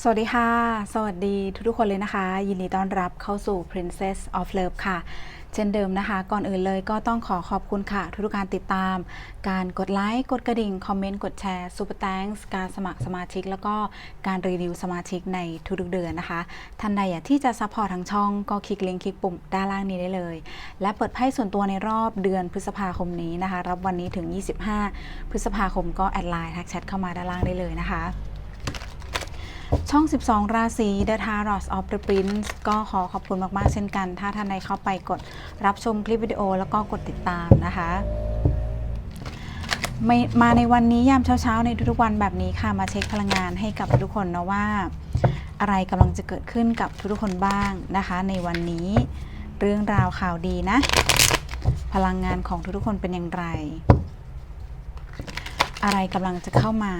สวัสดีค่ะ สวัสดีทุกๆคนเลยนะคะ ยินดีต้อนรับเข้าสู่ Princess of Love ค่ะ เช่นเดิมนะคะ ก่อนอื่นเลยก็ต้องขอขอบคุณค่ะ ทุกๆการติดตาม การกดไลค์ กดกระดิ่ง คอมเมนต์ กดแชร์ Super Thanks การสมัครสมาชิก แล้วก็การรีวิวสมาชิกในทุกๆเดือนนะคะ ท่านใดอยากที่จะซัพพอร์ตทางช่อง ก็คลิกลิงก์คลิกปุ่มด้านล่างนี้ได้เลย และเปิดไพ่ส่วนตัวในรอบเดือนพฤษภาคมนี้นะคะ รับวันนี้ถึง 25 พฤษภาคมก็แอดไลน์ทักแชทเข้ามาด้านล่างได้เลยนะคะ ช่อง 12 ราศี The Tarot of the Prince ก็ขอขอบคุณมาก ๆ เช่นกัน ถ้าท่านใดเข้าไปกดรับชมคลิปวิดีโอแล้วก็กดติดตามนะคะมมาในวันนี้ยามเช้า ๆ ในทุกๆวันแบบนี้ค่ะ มาเช็คพลังงานให้กับทุกคนนะว่า อะไรกำลังจะเกิดขึ้นกับทุกๆคนบ้างนะคะ ในวันนี้เรื่องราวข่าวดีนะ พลังงานของทุกๆคนเป็นอย่างไร อะไรกำลังจะเข้ามา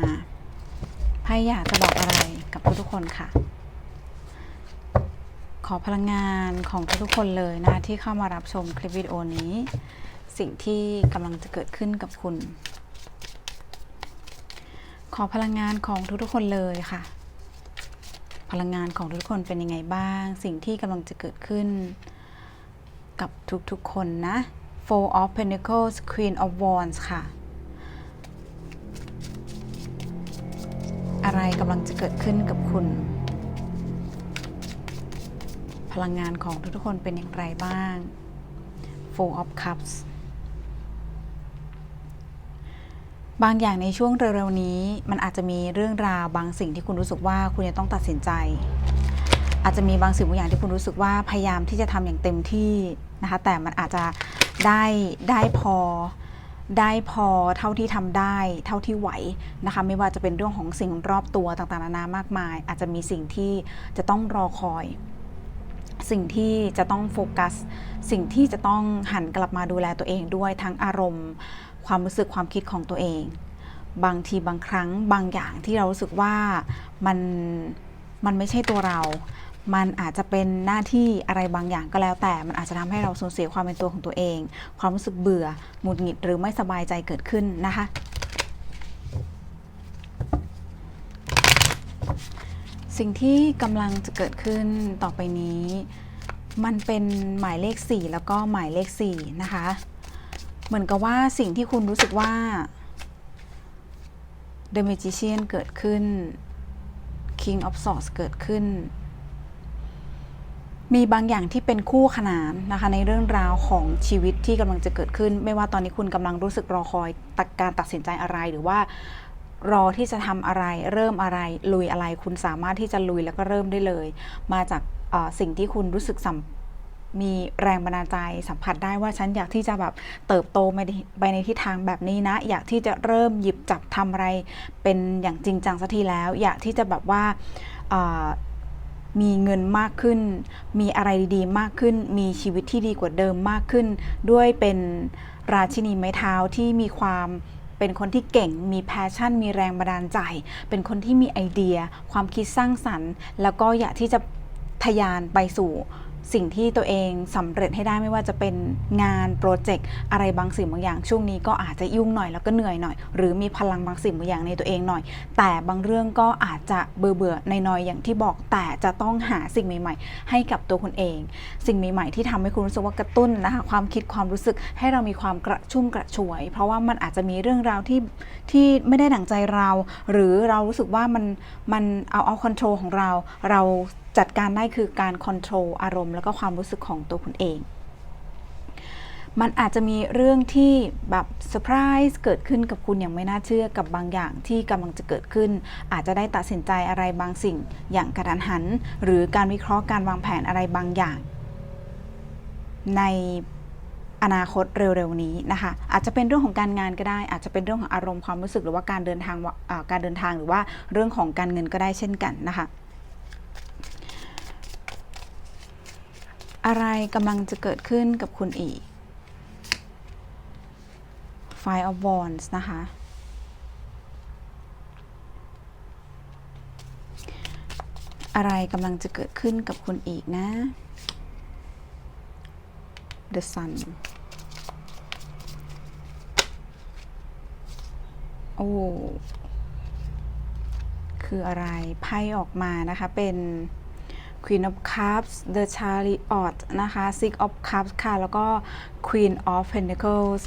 ไพ่อยากจะบอกอะไรกับทุกๆคนค่ะ ขอพลังงานของทุกๆคนเลยนะที่เข้ามารับชมคลิปวิดีโอนี้ สิ่งที่กำลังจะเกิดขึ้นกับคุณ ขอพลังงานของทุกๆคนเลยค่ะ พลังงานของทุกคนเป็นยังไงบ้าง สิ่งที่กำลังจะเกิดขึ้น กับทุกๆคนนะ Four of Pentacles Queen of Wands ค่ะ อะไรกำลังจะเกิดขึ้นกับคุณ พลังงานของทุกๆคนเป็นอย่างไรบ้าง Four of Cups บางอย่างในช่วงเร็วๆนี้ มันอาจจะมีเรื่องราวบางสิ่งที่คุณรู้สึกว่าคุณจะต้องตัดสินใจ อาจจะมีบางสิ่งบางอย่างที่คุณรู้สึกว่าพยายามที่จะทำอย่างเต็มที่นะคะแต่มันอาจจะได้ได้พอ ได้พอเท่าที่ทำได้ เท่าที่ไหวนะคะ ไม่ว่าจะเป็นเรื่องของสิ่งรอบตัวต่างๆนานามากมาย อาจจะมีสิ่งที่จะต้องรอคอย สิ่งที่จะต้องโฟกัส สิ่งที่จะต้องหันกลับมาดูแลตัวเองด้วยทั้งอารมณ์ ความรู้สึกความคิดของตัวเอง บางทีบางครั้งบางอย่างที่เรารู้สึกว่ามันมันไม่ใช่ตัวเรา มันอาจจะเป็นหน้าที่อะไรบางอย่างก็แล้ว แต่มันอาจจะทำให้เราสูญเสียความเป็นตัวของตัวเอง ความรู้สึกเบื่อหงุดหงิดหรือไม่สบายใจเกิดขึ้นนะคะ สิ่งที่กำลังจะเกิดขึ้นต่อไปนี้ มันเป็นหมายเลข 4 แล้วก็หมายเลข 4 นะคะ เหมือนกับว่าสิ่งที่คุณรู้สึกว่า The Magician เกิดขึ้น King of Swords เกิดขึ้น มีบางอย่างที่เป็นคู่ขนานนะคะในเรื่องราวของชีวิตที่กำลังจะเกิดขึ้น ไม่ว่าตอนนี้คุณกำลังรู้สึกรอคอยตัดการตัดสินใจอะไรหรือว่ารอที่จะทำอะไร เริ่มอะไร ลุยอะไร คุณสามารถที่จะลุยแล้วก็เริ่มได้เลย มาจากสิ่งที่คุณรู้สึกสัมมีแรงบันดาลใจสัมผัสได้ว่าฉันอยากที่จะแบบเติบโตไปในทิศทางแบบนี้นะ อยากที่จะเริ่มหยิบจับทำอะไรเป็นอย่างจริงจังสักทีแล้ว อยากที่จะแบบว่า มีเงินมากขึ้น มีอะไรดีๆ มากขึ้น มีชีวิตที่ดีกว่าเดิมมากขึ้น ด้วยเป็นราชินีไม้เท้าที่มีความเป็นคนที่เก่ง มีแพชชั่น มีแรงบันดาลใจ เป็นคนที่มีไอเดีย ความคิดสร้างสรรค์ แล้วก็อยากที่จะทยานไปสู่ สิ่งที่ตัวเองสำเร็จให้ได้ไม่ว่าจะเป็นงานโปรเจกต์อะไรบางสิ่งบางอย่าง ช่วงนี้ก็อาจจะยุ่งหน่อยแล้วก็เหนื่อยหน่อย หรือมีพลังบางสิ่งบางอย่างในตัวเองหน่อย แต่บางเรื่องก็อาจจะเบื่อเบื่อในน้อยอย่างที่บอกแต่จะต้องหาสิ่งใหม่ ๆ ให้กับตัวคุณเอง สิ่งใหม่ๆ ที่ทำให้คุณรู้สึกว่ากระตุ้นนะคะความคิดความรู้สึกให้เรามีความกระชุ่มกระชวย เพราะว่ามันอาจจะมีเรื่องราวที่ที่ไม่ได้ดั่งใจเรา หรือเรารู้สึกว่ามันมันเอาเอาคอนโทรลของเราเรา จัดการได้คือการคอนโทรลอารมณ์ แล้วก็ความรู้สึกของตัวคุณเอง มันอาจจะมีเรื่องที่แบบเซอร์ไพรส์เกิดขึ้นกับคุณอย่างไม่น่าเชื่อกับบางอย่างที่กำลังจะเกิดขึ้น อาจจะได้ตัดสินใจอะไรบางสิ่งอย่างกระทันหัน หรือการวิเคราะห์การวางแผนอะไรบางอย่าง ในอนาคตเร็วๆนี้นะคะ อาจจะเป็นเรื่องของการงานก็ได้ อาจจะเป็นเรื่องของอารมณ์ความรู้สึกหรือว่าการเดินทางการเดินทางหรือว่าเรื่องของการเงินก็ได้เช่นกันนะคะ อะไรกำลังจะเกิดขึ้นกับคุณอีก Five of Wands นะคะ อะไรกำลังจะเกิดขึ้นกับคุณอีกนะ The Sun โอ้คืออะไรไพ่ออกมานะคะ เป็น Queen of Cups The Chariot นะคะ Six of Cups ค่ะ แล้วก็ Queen of Pentacles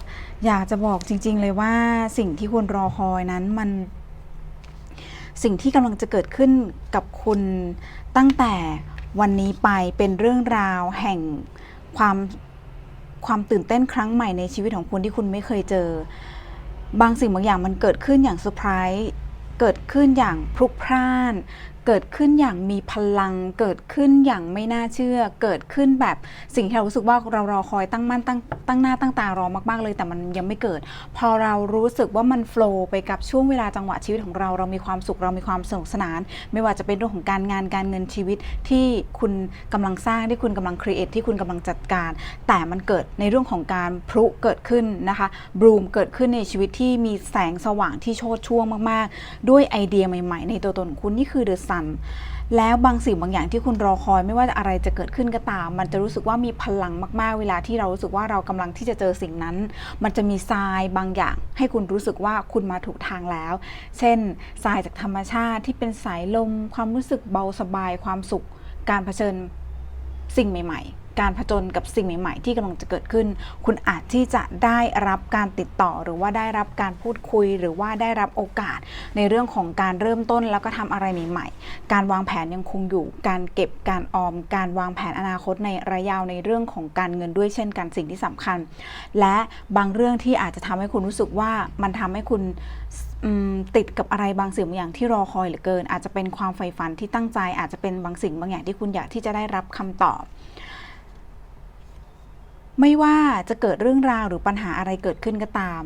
อยากจะบอกจริง ๆ เลยว่าสิ่งที่คุณรอคอยนั้นมัน สิ่งที่กำลังจะเกิดขึ้นกับคุณตั้งแต่วันนี้ไปเป็นเรื่องราวแห่งความความตื่นเต้นครั้งใหม่ในชีวิตของคุณที่คุณไม่เคยเจอ บางสิ่งบางอย่างมันเกิดขึ้นอย่างเซอร์ไพรส์เกิดขึ้นอย่างพลุกพล่าน เกิดขึ้นอย่างมีพลัง เกิดขึ้นอย่างไม่น่าเชื่อ เกิดขึ้นแบบสิ่งที่เรารู้สึกว่าเรารอคอยตั้งมั่นตั้งตั้งหน้าตั้งตารอมากๆเลย แต่มันยังไม่เกิด พอเรารู้สึกว่ามันโฟล์ไปกับช่วงเวลาจังหวะชีวิตของเราเรามีความสุขเรามีความสนุกสนาน ไม่ว่าจะเป็นเรื่องของการงานการเงินชีวิตที่คุณกำลังสร้างที่คุณกำลังครีเอทที่คุณกำลังจัดการ แต่มันเกิดในเรื่องของการพลุเกิดขึ้นนะคะบลูมเกิดขึ้นในชีวิตที่มีแสงสว่างที่โชดช่วงมากๆ ด้วยไอเดียใหม่ ๆ ในตัวตนของคุณนี่คือเดอะซัน แล้วบางสิ่งบางอย่างที่คุณรอคอยไม่ว่าอะไรจะเกิดขึ้นก็ตาม มันจะรู้สึกว่ามีพลังมากๆ เวลาที่เรารู้สึกว่าเรากำลังที่จะเจอสิ่งนั้น มันจะมีทรายบางอย่าง ให้คุณรู้สึกว่าคุณมาถูกทางแล้ว เช่นทรายจากธรรมชาติที่เป็นสายลม ความรู้สึกเบาสบายความสุข การเผชิญสิ่งใหม่ ๆ การผจญกับสิ่งใหม่ๆ ที่กำลังจะเกิดขึ้น คุณอาจที่จะได้รับการติดต่อ หรือว่าได้รับการพูดคุย หรือว่าได้รับโอกาสในเรื่องของการเริ่มต้นแล้วก็ทำอะไรใหม่ๆ การวางแผนยังคงอยู่ การเก็บการออม การวางแผนอนาคตในระยะยาวในเรื่องของการเงินด้วยเช่นกันสิ่งที่สำคัญ และบางเรื่องที่อาจจะทำให้คุณรู้สึกว่ามันทำให้คุณติดกับอะไรบางสิ่งบางอย่างที่รอคอยเหลือเกิน อาจจะเป็นความใฝ่ฝันที่ตั้งใจ อาจจะเป็นบางสิ่งบางอย่างที่คุณอยากที่จะได้รับคำตอบ ไม่ว่าจะเกิดเรื่องราวหรือปัญหาอะไรเกิดขึ้นก็ตาม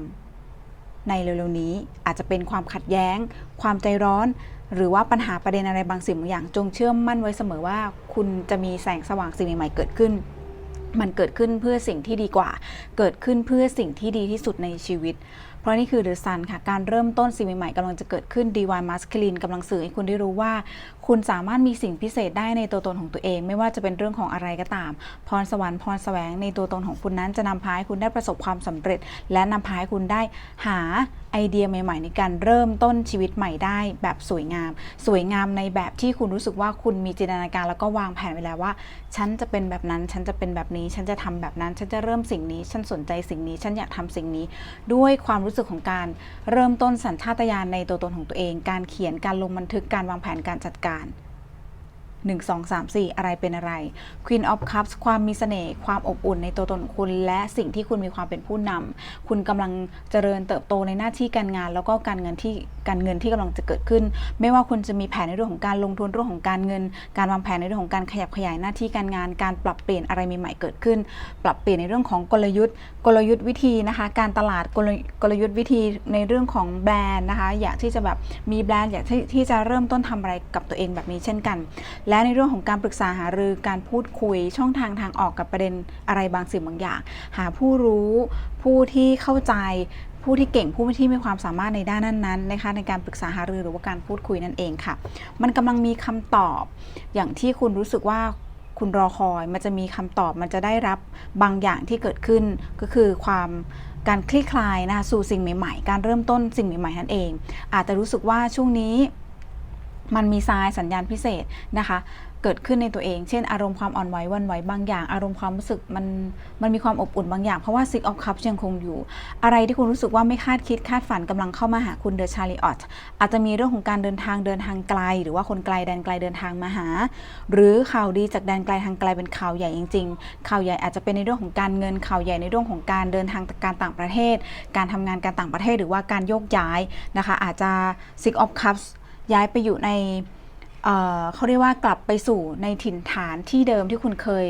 ในเร็วๆนี้อาจจะเป็นความขัดแย้ง ความใจร้อน หรือว่าปัญหาประเด็นอะไรบางสิ่งบางอย่าง จงเชื่อมมั่นไว้เสมอว่า คุณจะมีแสงสว่างสิ่งใหม่ๆเกิดขึ้น มันเกิดขึ้นเพื่อสิ่งที่ดีกว่า เกิดขึ้นเพื่อสิ่งที่ดีที่สุดในชีวิต เพราะนี่คือ The Sun ค่ะ การเริ่มต้นสิ่งใหม่ๆกำลังจะเกิดขึ้น Divine Masculine กำลังสื่อให้คุณได้รู้ว่าคุณสามารถมีสิ่งพิเศษได้ในตัวตนของตัวเอง ไม่ว่าจะเป็นเรื่องของอะไรก็ตาม พรสวรรค์พรแสวงในตัวตนของคุณนั้นจะนำพาให้คุณได้ประสบความสำเร็จ และนำพาให้คุณได้หาไอเดียใหม่ ๆ ในการเริ่มต้นชีวิตใหม่ได้แบบสวยงาม สวยงามในแบบที่คุณรู้สึกว่าคุณมีจินตนาการแล้วก็วางแผนไว้แล้วว่า ฉันจะเป็นแบบนั้น ฉันจะเป็นแบบนี้ ฉันจะทำแบบนั้น ฉันจะเริ่มสิ่งนี้ ฉันสนใจสิ่งนี้ ฉันอยากทำสิ่งนี้ ด้วยความรู้สึกของการเริ่มต้นสัญชาตญาณในตัวตนของตัวเอง การเขียน การลงบันทึก การวางแผน การจัดการการ 1 2 3 4 อะไรเป็นอะไร Queen of Cups ความมีเสน่ห์ความอบอุ่นในตัวตนคุณ และสิ่งที่คุณมีความเป็นผู้นำคุณกำลังเจริญเติบโตในหน้าที่การงาน แล้วก็การเงินที่การเงินที่กำลังจะเกิดขึ้น ไม่ว่าคุณจะมีแผนในเรื่องของการลงทุนเรื่องของการเงิน การวางแผนในเรื่องของการขยับขยายหน้าที่การงาน การปรับเปลี่ยนอะไรใหม่ๆเกิดขึ้น ปรับเปลี่ยนในเรื่องของกลยุทธ์ กลยุทธ์วิธีนะคะ การตลาดกลกลยุทธ์วิธีในเรื่องของแบรนด์นะคะ อยากที่จะแบบมีแบรนด์อยากที่ที่จะเริ่มต้นทำอะไรกับตัวเองแบบนี้เช่นกันและในเรื่องของการปรึกษาหารือการพูดคุยช่องทางทางออกกับประเด็นอะไรบางสิ่งบางอย่าง หาผู้รู้ผู้ที่เข้าใจผู้ที่เก่งผู้ที่มีความสามารถในด้านนั้นๆนะคะในการปรึกษาหารือหรือว่าการพูดคุยนั่นเองค่ะ มันกำลังมีคำตอบ อย่างที่คุณรู้สึกว่าคุณรอคอย มันจะมีคำตอบมันจะได้รับบางอย่างที่เกิดขึ้น ก็คือความการคลี่คลายนะคะสู่สิ่งใหม่ๆ การเริ่มต้นสิ่งใหม่ๆนั่นเอง อาจจะรู้สึกว่าช่วงนี้ มันมีทรายสัญญาณพิเศษนะคะ เกิดขึ้นในตัวเอง เช่นอารมณ์ความอ่อนไหววันไหวบางอย่าง อารมณ์ความรู้สึกมันมันมีความอบอุ่นบางอย่าง เพราะว่า Six of Cups ยังคงอยู่ อะไรที่คุณรู้สึกว่าไม่คาดคิดคาดฝันกำลังเข้ามาหาคุณ The Chariot อาจจะมีเรื่องของการเดินทางเดินทางไกล หรือว่าคนไกลแดนไกลเดินทางมาหา หรือข่าวดีจากแดนไกลทางไกลเป็นข่าวใหญ่จริง ๆ ข่าวใหญ่อาจจะเป็นในเรื่องของการเงินข่าวใหญ่ในเรื่องของการเดินทางการต่างประเทศ การทำงานการต่างประเทศ หรือว่าการโยกย้ายนะคะ อาจจะ Six of Cups ย้ายไปอยู่ในเเขาเรียกว่ากลับไปสู่ในถิ่นฐานที่เดิมที่คุณเคย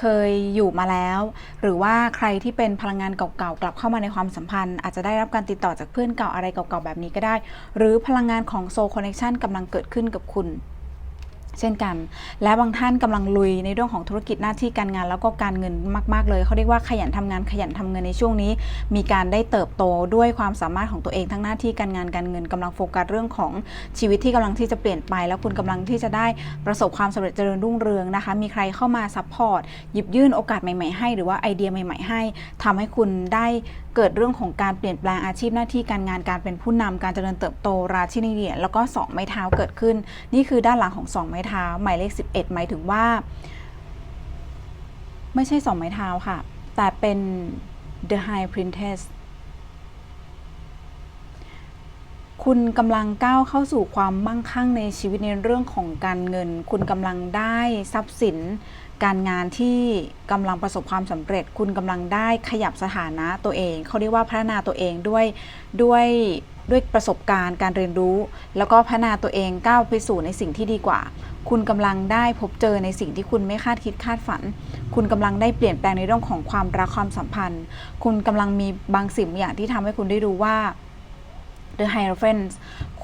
เคยอยู่มาแล้ว หรือว่าใครที่เป็นพลังงานเก่าๆกลับเข้ามาในความสัมพันธ์ อาจจะได้รับการติดต่อจากเพื่อนเก่าอะไรเก่าๆแบบนี้ก็ได้ หรือพลังงานของโซลคอนเนคชันกำลังเกิดขึ้นกับคุณ เช่นกัน และบางท่านกำลังลุยในเรื่องของธุรกิจหน้าที่การงาน แล้วก็การเงินมาก ๆ เลยเขาเรียกว่าขยันทำงานขยันทำเงินในช่วงนี้ มีการได้เติบโตด้วยความสามารถของตัวเองทั้งหน้าที่การงานการเงินกำลังโฟกัสเรื่องของชีวิตที่กำลังที่จะเปลี่ยนไป แล้วคุณกำลังที่จะได้ประสบความสำเร็จเจริญรุ่งเรืองนะคะ มีใครเข้ามาซัพพอร์ตหยิบยื่นโอกาสใหม่ ๆ ให้ หรือว่าไอเดียใหม่ ๆ ให้ทำให้คุณได้ เกิดเรื่องของการเปลี่ยนแปลงอาชีพหน้าที่การงานการเป็นผู้นำการเจริญเติบโตราชินีเหรียญแล้วก็สองไม้เท้าเกิดขึ้น นี่คือด้านหลังของสองไม้เท้า หมายเลข 11 หมายถึงว่า ไม่ใช่สองไม้เท้าค่ะ แต่เป็น the high princess คุณกำลังก้าวเข้าสู่ความมั่งคั่งในชีวิตในเรื่องของการเงิน คุณกำลังได้ทรัพย์สิน การงานที่กำลังประสบความสำเร็จ คุณกำลังได้ขยับสถานะตัวเอง เขาเรียกว่าพัฒนาตัวเองด้วยด้วยด้วยประสบการณ์การเรียนรู้ แล้วก็พัฒนาตัวเองก้าวไปสู่ในสิ่งที่ดีกว่า คุณกำลังได้พบเจอในสิ่งที่คุณไม่คาดคิดคาดฝัน คุณกำลังได้เปลี่ยนแปลงในเรื่องของความรักความสัมพันธ์ คุณกำลังมีบางสิ่งบางอย่างที่ทำให้คุณได้รู้ว่า The Hierophant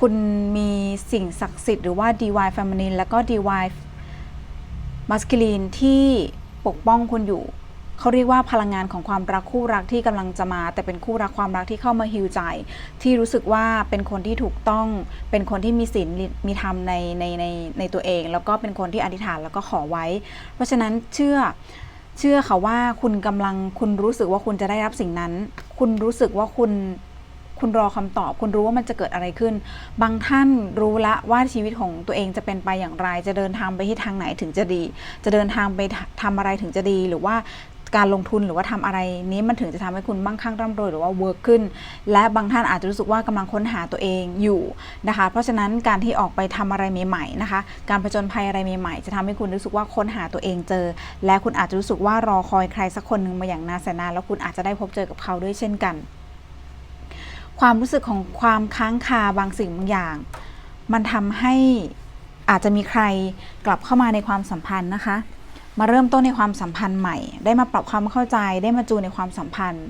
คุณมีสิ่งศักดิ์สิทธิ์หรือว่า Divine Feminine แล้วก็ Divine Masculine ที่ปกป้องคุณอยู่ เขาเรียกว่าพลังงานของความรักคู่รักที่กำลังจะมา แต่เป็นคู่รักความรักที่เข้ามาฮิวใจ ที่รู้สึกว่าเป็นคนที่ถูกต้อง เป็นคนที่มีศีลมีธรรมในในในในตัวเอง แล้วก็เป็นคนที่อธิษฐานแล้วก็ขอไว้ เพราะฉะนั้นเชื่อเชื่อค่ะว่าคุณกำลังคุณรู้สึกว่าคุณจะได้รับสิ่งนั้น คุณรู้สึกว่าคุณ คุณรอคำตอบ คุณรู้ว่ามันจะเกิดอะไรขึ้น บางท่านรู้ละว่าชีวิตของตัวเองจะเป็นไปอย่างไร จะเดินทางไปที่ทางไหนถึงจะดี จะเดินทางไปทำอะไรถึงจะดีหรือว่าการลงทุนหรือว่าทำอะไรนี้มันถึงจะทำให้คุณมั่งคั่งร่ำรวยหรือว่าเวิร์กขึ้น และบางท่านอาจจะรู้สึกว่ากำลังค้นหาตัวเองอยู่นะคะ เพราะฉะนั้นการที่ออกไปทำอะไรใหม่ๆนะคะ การผจญภัยอะไรใหม่ๆ จะทำให้คุณรู้สึกว่าค้นหาตัวเองเจอ และคุณอาจจะรู้สึกว่ารอคอยใครสักคนหนึ่งมาอย่างนานแสนนานแล้วคุณอาจจะได้พบเจอกับเขาด้วยเช่นกัน ความรู้สึกของความค้างคาบางสิ่งบางอย่าง มันทำให้อาจจะมีใครกลับเข้ามาในความสัมพันธ์นะคะ มาเริ่มต้นในความสัมพันธ์ใหม่ ได้มาปรับความเข้าใจ ได้มาจูนในความสัมพันธ์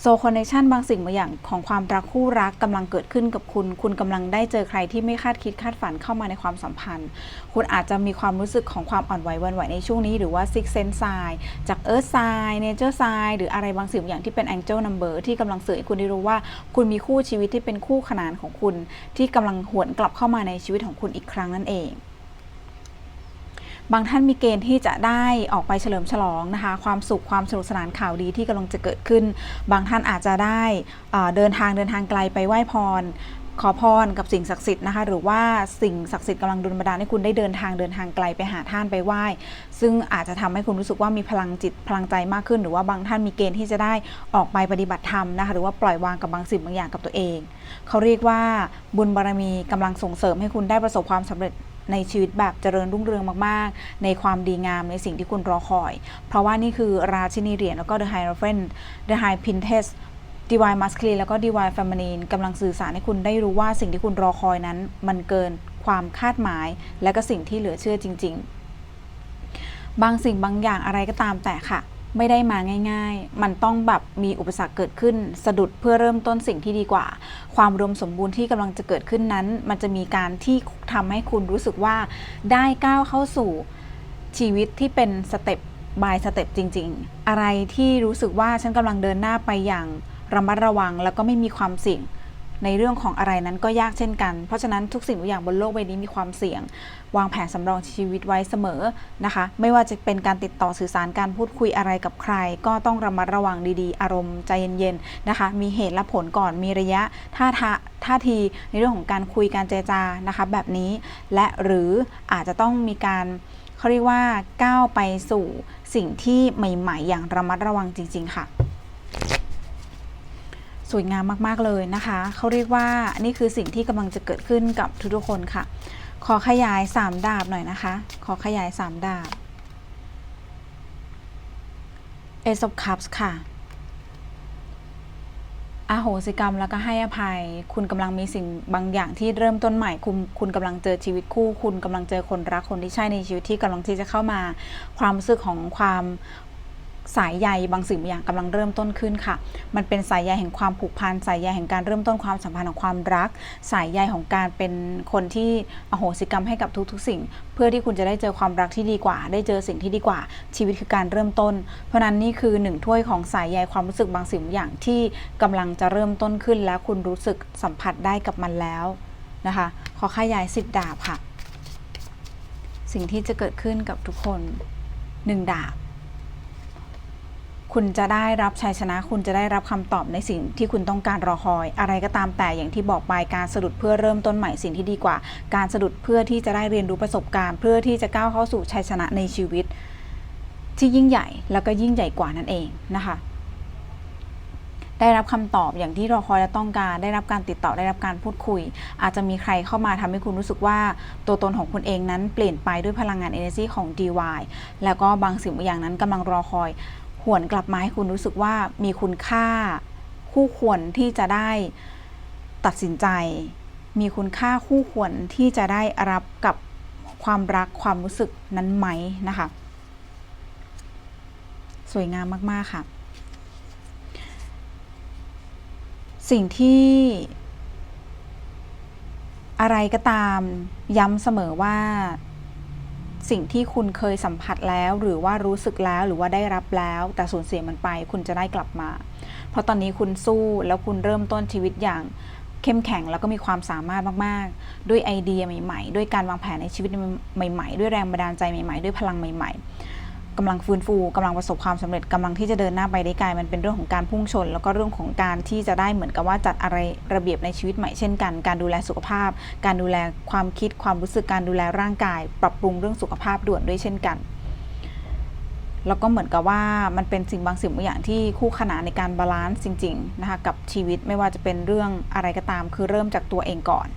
โซคอนเนคชันบางสิ่งบางอย่างของความรักคู่รักกำลังเกิดขึ้นกับคุณ คุณกำลังได้เจอใครที่ไม่คาดคิดคาดฝันเข้ามาในความสัมพันธ์ คุณอาจจะมีความรู้สึกของความอ่อนไหววันไหวในช่วงนี้ หรือว่า six sense sign จาก earth sign nature sign หรืออะไรบางสิ่งบางอย่างที่เป็น angel number ที่กำลังสื่อให้คุณได้รู้ว่า คุณมีคู่ชีวิตที่เป็นคู่ขนานของคุณ ที่กำลังหวนกลับเข้ามาในชีวิตของคุณอีกครั้งนั่นเอง บางท่านมีเกณฑ์ที่จะได้ออกไปเฉลิมฉลองนะคะ ความสุขความสนุกสนานข่าวดีที่กำลังจะเกิดขึ้น บางท่านอาจจะได้เดินทางเดินทางไกลไปไหว้พรขอพรกับสิ่งศักดิ์สิทธิ์นะคะหรือว่าสิ่งศักดิ์สิทธิ์กำลังดลบันดาลให้คุณได้เดินทางเดินทางไกลไปหาท่านไปไหว้ ซึ่งอาจจะทำให้คุณรู้สึกว่ามีพลังจิตพลังใจมากขึ้น หรือว่าบางท่านมีเกณฑ์ที่จะได้ออกไปปฏิบัติธรรมนะคะหรือว่าปล่อยวางกับบางสิ่งบางอย่างกับตัวเอง เขาเรียกว่าบุญบารมีกำลังส่งเสริมให้คุณได้ประสบความสำเร็จในชีวิตแบบเจริญรุ่งเรืองมาก ๆ ในความดีงามในสิ่งที่คุณรอคอย เพราะว่านี่คือราชินีเหรียญแล้วก็ The Hierophant The High Princess Divine Masculine แล้วก็ Divine Feminine กำลังสื่อสารให้คุณได้รู้ว่าสิ่งที่คุณรอคอยนั้น มันเกินความคาดหมาย และก็สิ่งที่เหลือเชื่อจริง ๆ บางสิ่งบางอย่างอะไรก็ตามแต่ค่ะ ไม่ได้มาง่าย ๆ มันต้องแบบมีอุปสรรคเกิดขึ้น สะดุดเพื่อเริ่มต้นสิ่งที่ดีกว่า ความรวมสมบูรณ์ที่กำลังจะเกิดขึ้นนั้น มันจะมีการที่ทำให้คุณรู้สึกว่าได้ก้าวเข้าสู่ชีวิตที่เป็นสเต็ปบายสเต็ปจริง ๆ อะไรที่รู้สึกว่าฉันกำลังเดินหน้าไปอย่างระมัดระวังแล้วก็ไม่มีความเสี่ยง ในเรื่องของอะไรนั้นก็ยากเช่นกัน เพราะฉะนั้นทุกสิ่งทุกอย่างบนโลกใบนี้มีความเสี่ยง วางแผนสำรองชีวิตไว้เสมอนะคะ ไม่ว่าจะเป็นการติดต่อสื่อสารการพูดคุยอะไรกับใคร ก็ต้องระมัดระวังดีๆ อารมณ์ใจเย็นๆนะคะ มีเหตุและผลก่อนมีระยะท่าทาท่าทีในเรื่องของการคุยการเจรจานะคะ แบบนี้และหรืออาจจะต้องมีการเขาเรียกว่าก้าวไปสู่สิ่งที่ใหม่ ๆ อย่างระมัดระวังจริง ๆ ค่ะ สวยงามมากๆเลยนะคะ เขาเรียกว่านี่คือสิ่งที่กำลังจะเกิดขึ้นกับทุกๆคนค่ะ ขอขยาย 3 ดาบหน่อยนะคะ ขอขยาย 3 ดาบ Ace of Cups ค่ะอาโหสิกรรมแล้วก็ให้อภัย คุณกำลังมีสิ่งบางอย่างที่เริ่มต้นใหม่ คุณคุณกำลังเจอชีวิตคู่ คุณกำลังเจอคนรักคนที่ใช่ในชีวิตที่กำลังที่จะเข้ามา ความรู้สึกของความ สายใยบางสิ่งบางอย่างกำลังเริ่มต้นขึ้นค่ะ มันเป็นสายใยแห่งความผูกพันสายใยแห่งการเริ่มต้นความสัมพันธ์ของความรัก สายใยของการเป็นคนที่อโหสิกรรมให้กับทุกๆ สิ่ง เพื่อที่คุณจะได้เจอความรักที่ดีกว่า ได้เจอสิ่งที่ดีกว่า ชีวิตคือการเริ่มต้น เพราะนั้นนี่คือหนึ่งถ้วยของสายใยความรู้สึกบางสิ่งบางอย่างที่กำลังจะเริ่มต้นขึ้น และคุณรู้สึกสัมผัสได้กับมันแล้วนะคะขอขยายสิบดาบค่ะ สิ่งที่จะเกิดขึ้นกับทุกคนหนึ่งดาบ คุณจะได้รับชัยชนะ คุณจะได้รับคำตอบในสิ่งที่คุณต้องการรอคอย อะไรก็ตามแต่อย่างที่บอกไปการสะดุดเพื่อเริ่มต้นใหม่สิ่งที่ดีกว่า การสะดุดเพื่อที่จะได้เรียนรู้ประสบการณ์ เพื่อที่จะก้าวเข้าสู่ชัยชนะในชีวิต ที่ยิ่งใหญ่แล้วก็ยิ่งใหญ่กว่านั่นเองนะคะได้รับคำตอบอย่างที่รอคอยและต้องการ ได้รับการติดต่อได้รับการพูดคุย อาจจะมีใครเข้ามาทำให้คุณรู้สึกว่า ตัวตนของคุณเองนั้นเปลี่ยนไปด้วยพลังงาน energy ของ DY แล้วก็บางสิ่งบางอย่างนั้นกำลังรอคอย หวนกลับมาให้คุณรู้สึกว่ามีคุณค่า คู่ควรที่จะได้ตัดสินใจ มีคุณค่าคู่ควรที่จะได้รับกับความรักความรู้สึกนั้นไหมนะคะ สวยงามมาก ๆ ค่ะ สิ่งที่อะไรก็ตามย้ำเสมอว่า สิ่งที่คุณเคยสัมผัสแล้ว หรือว่ารู้สึกแล้วหรือว่าได้รับแล้ว แต่สูญเสียมันไป คุณจะได้กลับมา เพราะตอนนี้คุณสู้แล้วคุณเริ่มต้นชีวิตอย่างเข้มแข็งแล้วก็มีความสามารถมาก ๆ ด้วยไอเดียใหม่ ๆ ด้วยการวางแผนในชีวิตใหม่ ๆ ด้วยแรงบันดาลใจใหม่ ๆ ด้วยพลังใหม่ ๆ กำลังฟื้นฟูกำลังประสบความสำเร็จกำลังที่จะเดินหน้าไปได้ไกลมันเป็นเรื่องของการพุ่งชน แล้วก็เรื่องของการที่จะได้เหมือนกับว่าจัดอะไรระเบียบในชีวิตใหม่เช่นกัน การดูแลสุขภาพ การดูแลความคิดความรู้สึกการดูแลร่างกาย ปรับปรุงเรื่องสุขภาพด่วนด้วยเช่นกันแล้วก็เหมือนกับว่ามันเป็นสิ่งบางสิ่งบางอย่างที่คู่ขนานในการบาลานซ์จริงๆนะคะกับชีวิตไม่ว่าจะเป็นเรื่องอะไรก็ตาม คือเริ่มจากตัวเองก่อน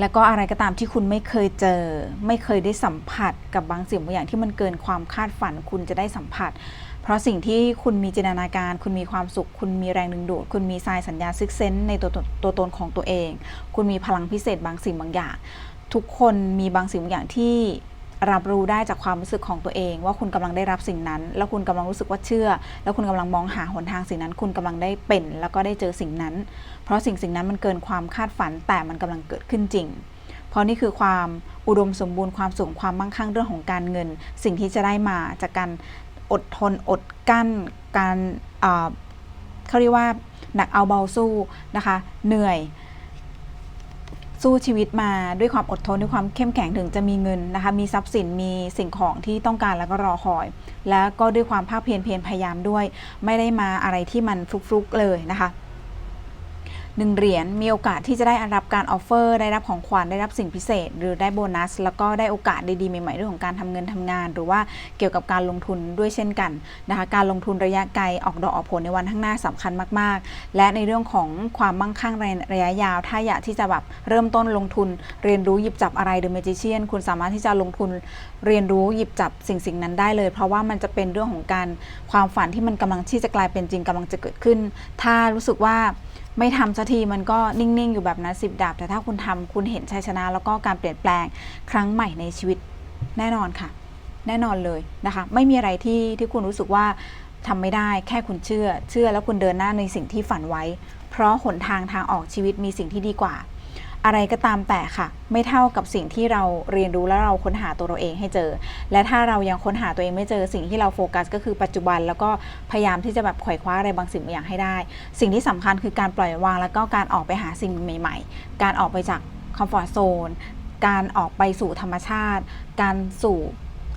แล้วก็อะไรก็ตามที่คุณไม่เคยเจอ ไม่เคยได้สัมผัสกับบางสิ่งบางอย่างที่มันเกินความคาดฝันคุณจะได้สัมผัส เพราะสิ่งที่คุณมีจินตนาการ คุณมีความสุข คุณมีแรงดึงดูดคุณมีสายสัญญาซึกเซนในตัวตัวตนของตัวเอง คุณมีพลังพิเศษบางสิ่งบางอย่าง ทุกคนมีบางสิ่งบางอย่างที่ รับรู้ได้จากความรู้สึกของตัวเอง ว่าคุณกำลังได้รับสิ่งนั้น แล้วคุณกำลังรู้สึกว่าเชื่อ แล้วคุณกำลังมองหาหนทางสิ่งนั้น คุณกำลังได้เป็น แล้วก็ได้เจอสิ่งนั้น เพราะสิ่งสิ่งนั้นมันเกินความคาดฝันแต่มันกำลังเกิดขึ้นจริง เพราะนี่คือความอุดมสมบูรณ์ความสูงความมั่งคั่งเรื่องของการเงิน สิ่งที่จะได้มาจากการอดทนอดกั้น การเอ่อเขาเรียกว่าหนักเอาเบาสู้นะคะ เหนื่อย สู้ชีวิตมาด้วยความอดทนด้วยความเข้มแข็งถึงจะมีเงินนะคะ มีทรัพย์สินมีสิ่งของที่ต้องการแล้วก็รอคอย แล้วก็ด้วยความภาคเพียรเพียรพยายามด้วย ไม่ได้มาอะไรที่มันฟลุกๆเลยนะคะ หนึ่งเหรียญมีโอกาสที่จะได้รับการออฟเฟอร์ ได้รับของขวัญได้รับสิ่งพิเศษ หรือได้โบนัส แล้วก็ได้โอกาสดีๆใหม่ๆเรื่องของการทำเงินทำงาน หรือว่าเกี่ยวกับการลงทุนด้วยเช่นกันนะคะการลงทุนระยะไกลออกดอกออกผลในวันข้างหน้าสำคัญมากๆ และในเรื่องของความมั่งคั่งในระยะยาว ถ้าอยากที่จะแบบเริ่มต้นลงทุนเรียนรู้หยิบจับอะไรเดอะเมจิเชียนคุณสามารถที่จะลงทุนเรียนรู้หยิบจับสิ่งสิ่งนั้นได้เลย เพราะว่ามันจะเป็นเรื่องของการความฝันที่มันกำลังที่จะกลายเป็นจริงกำลังจะเกิดขึ้น ถ้ารู้สึกว่า ไม่ทำสักทีมันก็นิ่ง ๆ อยู่แบบนั้นสิบดาบ แต่ถ้าคุณทำคุณเห็นชัยชนะ แล้วก็การเปลี่ยนแปลงครั้งใหม่ในชีวิตแน่นอนค่ะ แน่นอนเลยนะคะ ไม่มีอะไรที่ที่คุณรู้สึกว่าทำไม่ได้แค่คุณเชื่อ เชื่อแล้วคุณเดินหน้าในสิ่งที่ฝันไว้ เพราะหนทางทางออกชีวิตมีสิ่งที่ดีกว่า อะไรก็ตามแต่ค่ะ ไม่เท่ากับสิ่งที่เราเรียนรู้แล้วเราค้นหาตัวเราเองให้เจอ และถ้าเรายังค้นหาตัวเองไม่เจอสิ่งที่เราโฟกัส ก็คือปัจจุบันแล้วก็พยายามที่จะแบบไขว่คว้าอะไรบางสิ่งบางอย่างให้ได้ สิ่งที่สำคัญคือการปล่อยวาง แล้วก็การออกไปหาสิ่งใหม่ ๆ การออกไปจากคอมฟอร์ทโซนการออกไปสู่ธรรมชาติ การสู่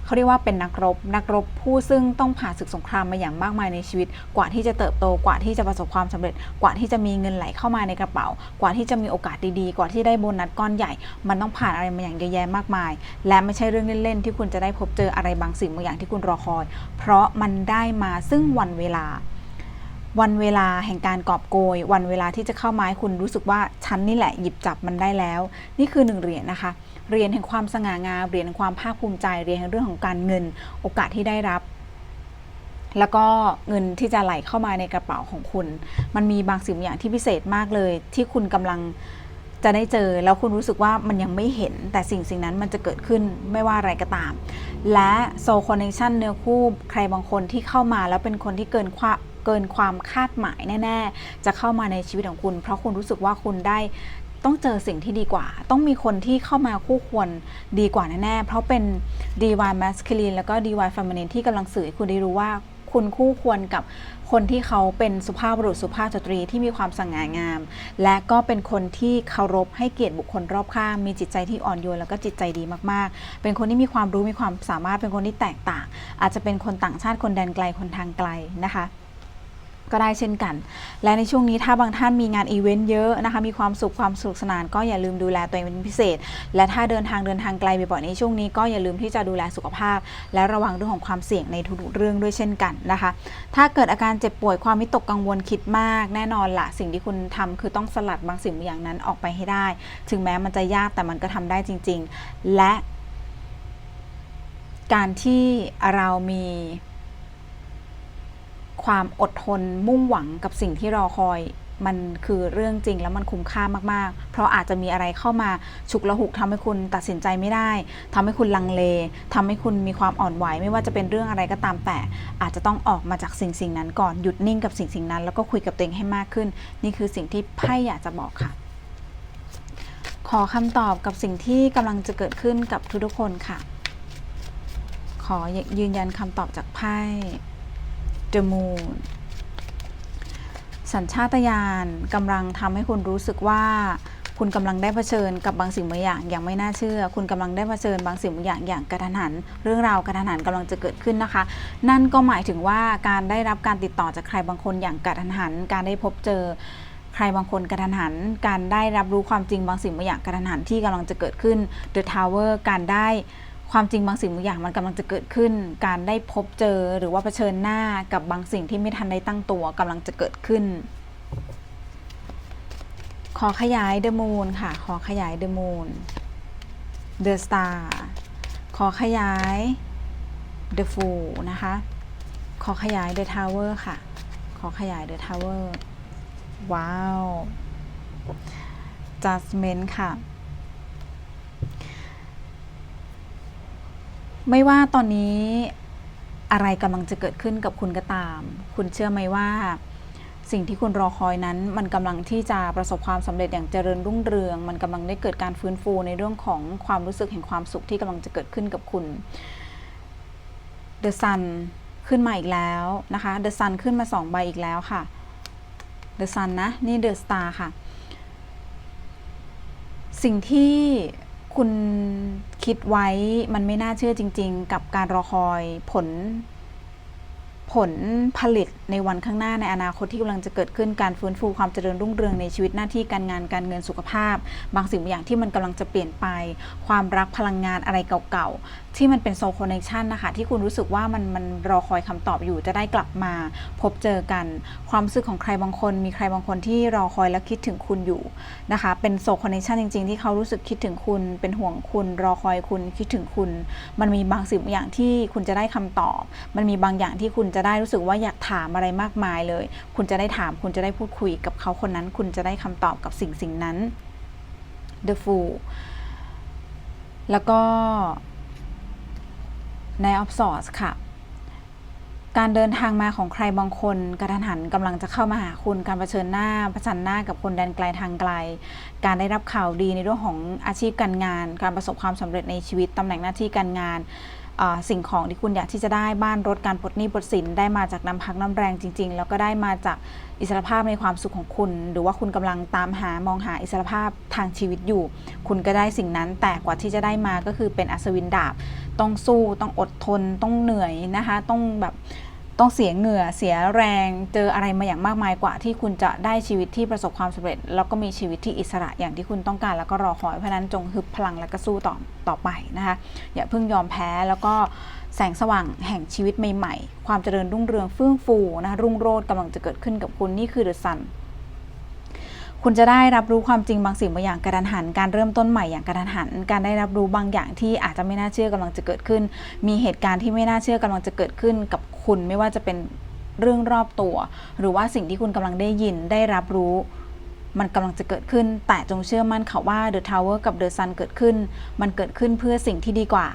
เขาเรียกว่าเป็นนักรบ นักรบผู้ซึ่งต้องผ่านศึกสงครามมาอย่างมากมายในชีวิต กว่าที่จะเติบโตกว่าที่จะประสบความสำเร็จ กว่าที่จะมีเงินไหลเข้ามาในกระเป๋า กว่าที่จะมีโอกาสดีๆ กว่าที่ได้โบนัสก้อนใหญ่ มันต้องผ่านอะไรมาอย่างเยอะแยะมากมาย และไม่ใช่เรื่องเล่นๆที่คุณจะได้พบเจออะไรบางสิ่งบางอย่างที่คุณรอคอย เพราะมันได้มาซึ่งวันเวลาวันเวลาแห่งการกอบโกย วันเวลาที่จะเข้ามาให้คุณรู้สึกว่าฉันนี่แหละหยิบจับมันได้แล้ว นี่คือหนึ่งเหรียญนะคะ เรียนแห่งความสง่างามเรียนแห่งความภาคภูมิใจเรียนแห่งเรื่องของการเงินโอกาสที่ได้รับ แล้วก็เงินที่จะไหลเข้ามาในกระเป๋าของคุณ มันมีบางสิ่งอย่างที่พิเศษมากเลย ที่คุณกำลังจะได้เจอแล้วคุณรู้สึกว่ามันยังไม่เห็นแต่สิ่งสิ่งนั้นมันจะเกิดขึ้นไม่ว่าอะไรก็ตาม และโซคอนเนคชันเนื้อคู่ใครบางคนที่เข้ามาแล้วเป็นคนที่เกินควาเกินความคาดหมายแน่ ๆ จะเข้ามาในชีวิตของคุณ เพราะคุณรู้สึกว่าคุณได้ ต้องเจอสิ่งที่ดีกว่า ต้องมีคนที่เข้ามาคู่ควรดีกว่าแน่ๆ เพราะเป็น DY masculine แล้วก็ DY feminine ที่กำลังสื่อคุณได้รู้ว่าคุณคู่ควรกับคนที่เขาเป็นสุภาพบุรุษสุภาพสตรีที่มีความสง่างาม และก็เป็นคนที่เคารพให้เกียรติบุคคลรอบข้างมีจิตใจที่อ่อนโยนแล้วก็จิตใจดีมากๆ เป็นคนที่มีความรู้มีความสามารถเป็นคนที่แตกต่าง อาจจะเป็นคนต่างชาติคนแดนไกลคนทางไกลนะคะ ก็ได้เช่นกัน และในช่วงนี้ถ้าบางท่านมีงานอีเวนต์เยอะนะคะ มีความสุขความสนุกสนานก็อย่าลืมดูแลตัวเองเป็นพิเศษ และถ้าเดินทางเดินทางไกลบ่อยๆในช่วงนี้ก็อย่าลืมที่จะดูแลสุขภาพ และระวังเรื่องของความเสี่ยงในทุกๆเรื่องด้วยเช่นกันนะคะ ถ้าเกิดอาการเจ็บป่วยความวิตกกังวลคิดมาก แน่นอนละสิ่งที่คุณทำคือต้องสลัดบางสิ่งบางอย่างนั้นออกไปให้ได้ ถึงแม้มันจะยากแต่มันก็ทำได้จริง ๆ และการที่เรามี ความอดทนมุ่งหวังกับสิ่งที่รอคอยมันคือเรื่องจริงแล้วมันคุ้มค่ามากๆ เพราะอาจจะมีอะไรเข้ามาฉุกละหุกทำให้คุณตัดสินใจไม่ได้ทำให้คุณลังเลทำให้คุณมีความอ่อนไหว ไม่ว่าจะเป็นเรื่องอะไรก็ตามแต่ อาจจะต้องออกมาจากสิ่งสิ่งนั้นก่อนหยุดนิ่งกับสิ่งสิ่งนั้น แล้วก็คุยกับตัวเองให้มากขึ้น นี่คือสิ่งที่ไพ่อยากจะบอกค่ะ ขอคำตอบกับสิ่งที่กำลังจะเกิดขึ้นกับทุกๆคนค่ะ ขอยืนยันคำตอบจากไพ่ The Moon สัญชาตญาณกำลังทำให้คุณรู้สึกว่าคุณกำลังได้เผชิญกับบางสิ่งบางอย่างอย่างไม่น่าเชื่อ คุณกำลังได้เผชิญบางสิ่งบางอย่างอย่างกระทันหัน เรื่องราวกระทันหันกำลังจะเกิดขึ้นนะคะ นั่นก็หมายถึงว่าการได้รับการติดต่อจากใครบางคนอย่างกระทันหัน การได้พบเจอใครบางคนกระทันหัน การได้รับรู้ความจริงบางสิ่งบางอย่างกระทันหันที่กำลังจะเกิดขึ้น The Tower การได้ ความจริงบางสิ่งบางอย่างมันกำลังจะเกิดขึ้น การได้พบเจอหรือว่าเผชิญหน้ากับบางสิ่งที่ไม่ทันได้ตั้งตัวกำลังจะเกิดขึ้น ขอขยาย The Moon ค่ะ ขอขยาย The Moon The Star ขอขยาย The Fool นะคะ ขอขยาย The Tower ค่ะ ขอขยาย The Tower ว้าว Judgment ค่ะ ไม่ว่าตอนนี้อะไรกำลังจะเกิดขึ้นกับคุณก็ตาม คุณเชื่อไหมว่า สิ่งที่คุณรอคอยนั้น มันกำลังที่จะประสบความสำเร็จอย่างเจริญรุ่งเรือง มันกำลังได้เกิดการฟื้นฟูในเรื่องของความรู้สึกแห่งความสุขที่กำลังจะเกิดขึ้นกับคุณ The Sun ขึ้นมาอีกแล้วนะคะ The Sun ขึ้นมาสองใบอีกแล้วค่ะ The Sun นะ นี่ The Star ค่ะ สิ่งที่ คุณคิดไว้มันไม่น่าเชื่อจริง ๆ กับการรอคอยผล ผลผลิตในวันข้างหน้าในอนาคตที่กำลังจะเกิดขึ้นการฟื้นฟูความเจริญรุ่งเรืองในชีวิตหน้าที่การงานการเงินสุขภาพ บางสิ่งบางอย่างที่มันกำลังจะเปลี่ยนไป ความรักพลังงานอะไรเก่าๆ ที่มันเป็นโซคอนเนคชันนะคะ ที่คุณรู้สึกว่ามันมันรอคอยคำตอบอยู่จะได้กลับมา พบเจอกัน ความรู้สึกของใครบางคน มีใครบางคนที่รอคอยและคิดถึงคุณอยู่นะคะ เป็นโซคอนเนคชันจริง ๆ ที่เขารู้สึกคิดถึงคุณ เป็นห่วงคุณ รอคอยคุณคิดถึงคุณ มันมีบางสิ่งบางอย่างที่คุณจะได้คำตอบ มันมีบางอย่างที่คุณจะะได้รู้สึกว่าอยากถามอะไรมากมายเลย คุณจะได้ถามคุณจะได้พูดคุยกับเขาคนนั้น คุณจะได้คำตอบกับสิ่งสิ่งนั้น The Fool แล้วก็ใน of Swords ค่ะ การเดินทางมาของใครบางคนกระทันหันกำลังจะเข้ามาหาคุณ การเผชิญหน้าประชันหน้ากับคนแดนไกลทางไกล การได้รับข่าวดีในเรื่องของอาชีพการงาน การประสบความสำเร็จในชีวิตตำแหน่งหน้าที่การงาน สิ่งของที่คุณอยากที่จะได้บ้านรถการปลดหนี้ปลดสินได้มาจากน้ำพักน้ำแรงจริง ๆ แล้วก็ได้มาจากอิสรภาพในความสุขของคุณ หรือว่าคุณกำลังตามหามองหาอิสรภาพทางชีวิตอยู่ คุณก็ได้สิ่งนั้นแต่กว่าที่จะได้มาก็คือเป็นอัศวินดาบ ต้องสู้ต้องอดทนต้องเหนื่อยนะคะ ต้องแบบ ต้องเสียเหงื่อเสียแรงเจออะไรมาอย่างมากมายกว่าที่คุณจะได้ชีวิตที่ประสบความสำเร็จ แล้วก็มีชีวิตที่อิสระอย่างที่คุณต้องการ แล้วก็รอคอยเพราะนั้นจงฮึบพลังและก็สู้ต่อต่อไปนะคะอย่าเพิ่งยอมแพ้แล้วก็แสงสว่างแห่งชีวิตใหม่ๆ ความเจริญรุ่งเรืองเฟื่องฟูนะคะรุ่งโรจน์กำลังจะเกิดขึ้นกับคุณนี่คือเดอะซัน คุณจะได้รับรู้ความจริงบางสิ่งบางอย่างกระทันหัน การเริ่มต้นใหม่อย่างกระทันหัน การได้รับรู้บางอย่างที่อาจจะไม่น่าเชื่อกำลังจะเกิดขึ้น มีเหตุการณ์ที่ไม่น่าเชื่อกำลังจะเกิดขึ้นกับคุณไม่ว่าจะเป็นเรื่องรอบตัว หรือว่าสิ่งที่คุณกำลังได้ยินได้รับรู้ มันกำลังจะเกิดขึ้น แต่จงเชื่อมั่นค่ะว่า The Tower กับ The Sun เกิดขึ้น มันเกิดขึ้นเพื่อสิ่งที่ดีกว่า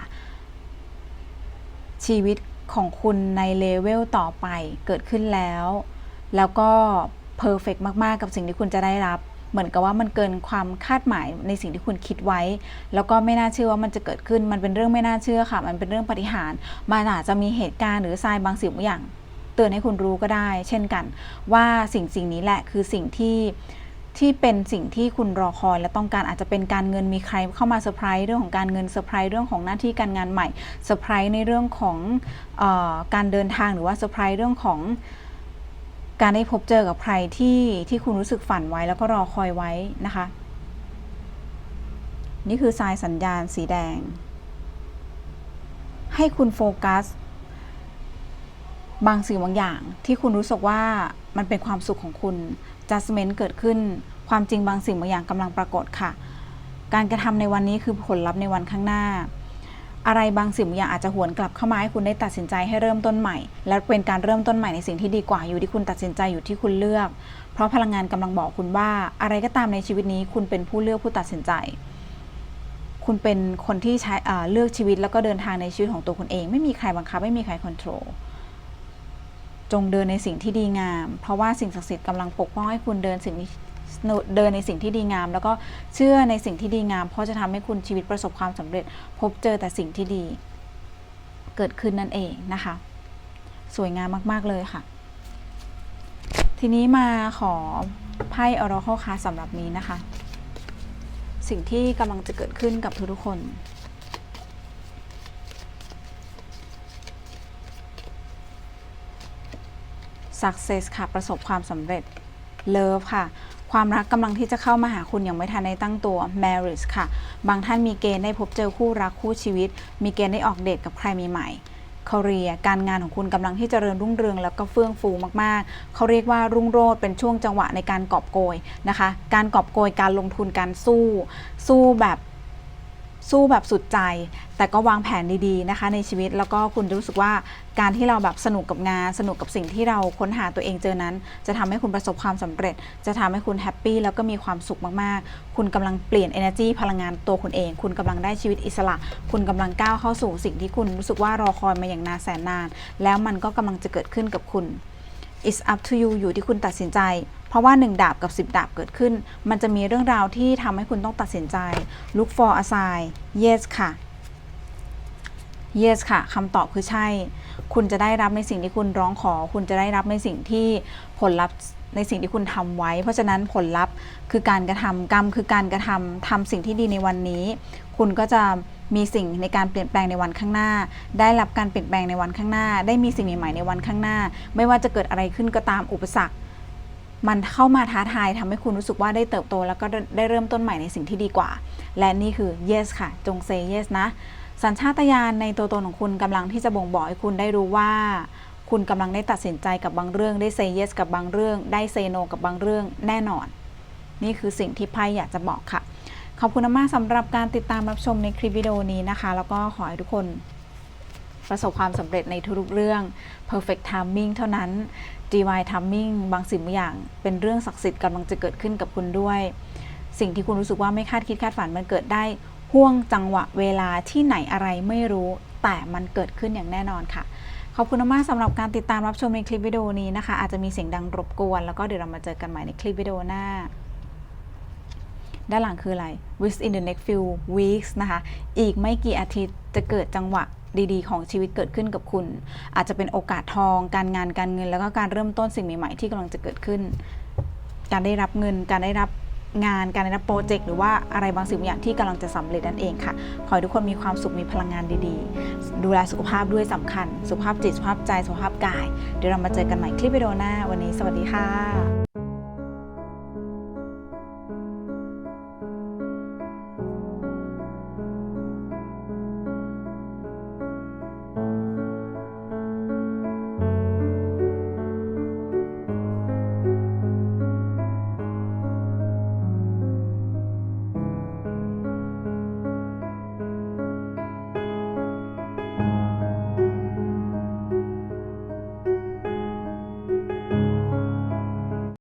ชีวิตของคุณในเลเวลต่อไปเกิดขึ้นแล้ว แล้วก็ เพอร์เฟกมาก ๆ กับสิ่งที่คุณจะได้รับ เหมือนกับว่ามันเกินความคาดหมายในสิ่งที่คุณคิดไว้ แล้วก็ไม่น่าเชื่อว่ามันจะเกิดขึ้น มันเป็นเรื่องไม่น่าเชื่อค่ะ มันเป็นเรื่องปฏิหารมันอาจจะมีเหตุการณ์หรือทรายบางสิ่งบางอย่าง เตือนให้คุณรู้ก็ได้ เช่นกัน ว่าสิ่งสิ่งนี้แหละคือสิ่งที่ที่เป็นสิ่งที่คุณรอคอยและต้องการอาจจะเป็นการเงินมีใครเข้ามาเซอร์ไพรส์เรื่องของการเงินเซอร์ไพรส์เรื่องของหน้าที่การงานใหม่เซอร์ไพรส์ในเรื่องของออการเดินทางหรือว่าเซอร์ไพรส์เรื่องของ การได้พบเจอกับใครที่ที่คุณรู้สึกฝันไว้แล้วก็รอคอยไว้นะคะ นี่คือทรายสัญญาณสีแดง ให้คุณโฟกัส บางสิ่งบางอย่างที่คุณรู้สึกว่ามันเป็นความสุขของคุณ judgment เกิดขึ้น ความจริงบางสิ่งบางอย่างกำลังปรากฏค่ะ การกระทำในวันนี้คือผลลัพธ์ในวันข้างหน้า อะไรบางสิ่งอย่างอาจจะหวนกลับเข้ามาให้คุณได้ตัดสินใจให้เริ่มต้นใหม่ และเป็นการเริ่มต้นใหม่ในสิ่งที่ดีกว่าอยู่ที่คุณตัดสินใจอยู่ที่คุณเลือก เพราะพลังงานกำลังบอกคุณว่า อะไรก็ตามในชีวิตนี้ คุณเป็นผู้เลือกผู้ตัดสินใจ คุณเป็นคนที่ใช้เลือกชีวิตแล้วก็เดินทางในชีวิตของตัวคุณเอง ไม่มีใครบังคับไม่มีใครควบคุมจงเดินในสิ่งที่ดีงาม เพราะว่าสิ่งศักดิ์สิทธิ์กำลังปกป้องให้คุณเดินสิ่งนี้ เดินในสิ่งที่ดีงาม แล้วก็เชื่อในสิ่งที่ดีงาม เพราะจะทำให้คุณชีวิตประสบความสำเร็จ พบเจอแต่สิ่งที่ดี เกิดขึ้นนั่นเองนะคะ สวยงามมาก ๆ เลยค่ะ ทีนี้มาขอไพ่ Oracle card สำหรับนี้นะคะ สิ่งที่กำลังจะเกิดขึ้นกับทุกๆคน success ค่ะ ประสบความสำเร็จ love ค่ะ ความรักกำลังที่จะเข้ามาหาคุณอย่างไม่ทันได้ตั้งตัว marriage ค่ะ บางท่านมีเกณฑ์ได้พบเจอคู่รักคู่ชีวิต มีเกณฑ์ได้ออกเดทกับใครใหม่เคารีย์การงานของคุณกำลังที่จเจริญรุ่งเรืองแล้วก็เฟื่องฟูมากๆ เขาเรียกว่ารุ่งโรจน์เป็นช่วงจังหวะในการกอบโกยนะคะ การกอบโกยการลงทุนการสู้ สู้แบบ สู้แบบสุดใจ แต่ก็วางแผนดีๆนะคะ ในชีวิตแล้วก็คุณจะรู้สึกว่าการที่เราแบบสนุกกับงาน สนุกกับสิ่งที่เราค้นหาตัวเองเจอนั้น จะทำให้คุณประสบความสำเร็จ จะทำให้คุณแฮปปี้แล้วก็มีความสุขมากๆ คุณกำลังเปลี่ยน energy พลังงานตัวคุณเอง คุณกำลังได้ชีวิตอิสระ คุณกำลังก้าวเข้าสู่สิ่งที่คุณรู้สึกว่ารอคอยมาอย่างนานแสนนาน แล้วมันก็กำลังจะเกิดขึ้นกับคุณ it's up to you อยู่ที่คุณตัดสินใจ ราะว่า 1 ดาบกับ 10 ดาบเกิดขึ้น มันจะมีเรื่องราวที่ทำให้คุณต้องตัดสินใจ look for a sign yes ค่ะ yes ค่ะคำตอบคือใช่ คุณจะได้รับในสิ่งที่คุณร้องขอ คุณจะได้รับในสิ่งที่ผลลัพธ์ในสิ่งที่คุณทำไว้ เพราะฉะนั้นผลลัพธ์คือการกระทำกรรมคือการกระทำทำสิ่งที่ดีในวันนี้ คุณก็จะมีสิ่งในการเปลี่ยนแปลงในวันข้างหน้า ได้รับการเปลี่ยนแปลงในวันข้างหน้า ได้มีสิ่งใหม่ๆในวันข้างหน้า ไม่ว่าจะเกิดอะไรขึ้นก็ตามอุปสรรค มันเข้ามาท้าทายทำให้คุณรู้สึกว่าได้เติบโต แล้วก็ได้เริ่มต้นใหม่ในสิ่งที่ดีกว่า และนี่คือ yes ค่ะ จง say yes นะ สัญชาตญาณในตัวตนของคุณกำลังที่จะบ่งบอกให้คุณได้รู้ว่า คุณกำลังได้ตัดสินใจกับบางเรื่อง ได้ say yes กับบางเรื่อง ได้ say no กับบางเรื่องแน่นอน นี่คือสิ่งที่ไพ่อยากจะบอกค่ะ ขอบคุณมากสำหรับการติดตามรับชมในคลิปวิดีโอนี้นะคะ แล้วก็ขอให้ทุกคน ประสบความสำเร็จในทุกๆเรื่อง perfect timing เท่านั้น divine timing บางสิ่งบางอย่าง เป็นเรื่องศักดิ์สิทธิ์กำลังจะเกิดขึ้นกับคุณด้วย สิ่งที่คุณรู้สึกว่าไม่คาดคิดคาดฝันมันเกิดได้ห่วงจังหวะเวลาที่ไหนอะไรไม่รู้ แต่มันเกิดขึ้นอย่างแน่นอนค่ะ ขอบคุณมากสำหรับการติดตามรับชมในคลิปวิดีโอนี้นะคะ อาจจะมีเสียงดังรบกวน แล้วก็เดี๋ยวเรามาเจอกันใหม่ในคลิปวิดีโอหน้า ด้านหลังคืออะไร within the next few weeks นะคะ อีกไม่กี่อาทิตย์จะเกิดจังหวะดีๆ ของชีวิตเกิดขึ้นกับคุณ อาจจะเป็นโอกาสทอง การงานการเงิน แล้วก็การเริ่มต้นสิ่งใหม่ๆที่กำลังจะเกิดขึ้น การได้รับเงิน การได้รับงาน การได้รับโปรเจกต์หรือว่าอะไรบางสิ่งบางอย่างที่กำลังจะสำเร็จนั่นเองค่ะ ขอให้ทุกคนมีความสุขมีพลังงานดีๆ ดูแลสุขภาพด้วยสำคัญ สุขภาพจิตสุขภาพใจสุขภาพกาย เดี๋ยวเรามาเจอกันใหม่คลิปวิดีโอหน้าวันนี้ สวัสดีค่ะ